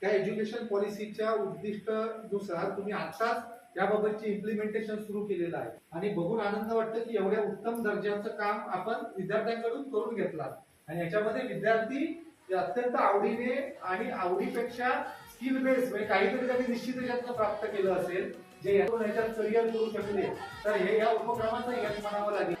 त्या एज्युकेशन पॉलिसीच्या उद्दिष्टनुसार तुम्ही आताच याबाबतची इम्प्लिमेंटेशन सुरू केलेलं आहे. आणि बघून आनंद वाटतं की एवढ्या उत्तम दर्जाचं काम आपण विद्यार्थ्यांकडून करून घेतला आणि याच्यामध्ये विद्यार्थी अत्यंत आवडीने आणि आवडीपेक्षा स्किल बेस म्हणजे काहीतरी त्यांनी निश्चित यात्न प्राप्त केलं असेल जे यातून याच्यात करिअर करू शकले तर हे या उपक्रमाचं यश म्हणावं लागेल